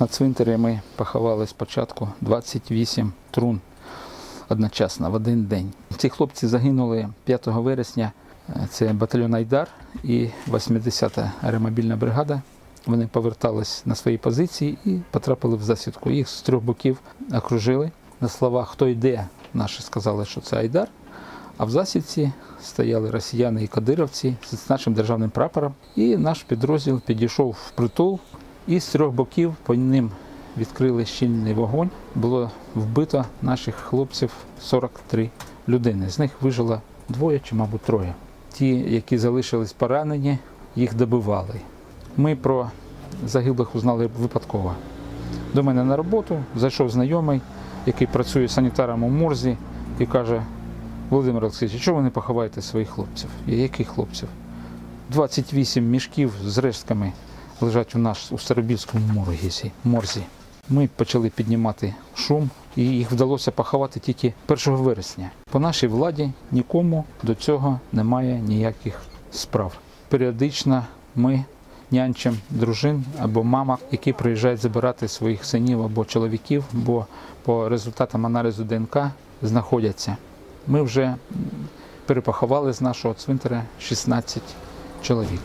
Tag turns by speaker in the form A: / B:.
A: на цвинтарі ми поховали спочатку 28 трун одночасно в один день. Ці хлопці загинули 5 вересня. Це батальйон Айдар і 80-та аеромобільна бригада. Вони повертались на свої позиції і потрапили в засідку. Їх з трьох боків окружили. На словах хто йде, наші сказали, що це Айдар. А в засідці стояли росіяни і кадировці з нашим державним прапором. І наш підрозділ підійшов в притул, і з трьох боків по ним відкрили щільний вогонь. Було вбито наших хлопців 43 людини. З них вижило двоє чи, мабуть, троє. Ті, які залишились поранені, їх добивали. Ми про загиблих узнали випадково. До мене на роботу зайшов знайомий, який працює санітаром у морзі, і каже: Володимир Олексійович, чого ви не поховаєте своїх хлопців? Я яких хлопців? 28 мішків з рештками лежать у нас у Старобільському моргізі- морзі. Ми почали піднімати шум, і їх вдалося поховати тільки 1 вересня. По нашій владі нікому до цього немає ніяких справ. Періодично ми нянчимо дружин або мамок, які приїжджають забирати своїх синів або чоловіків, бо по результатам аналізу ДНК знаходяться. Ми вже перепоховали з нашого цвинтаря 16 чоловік.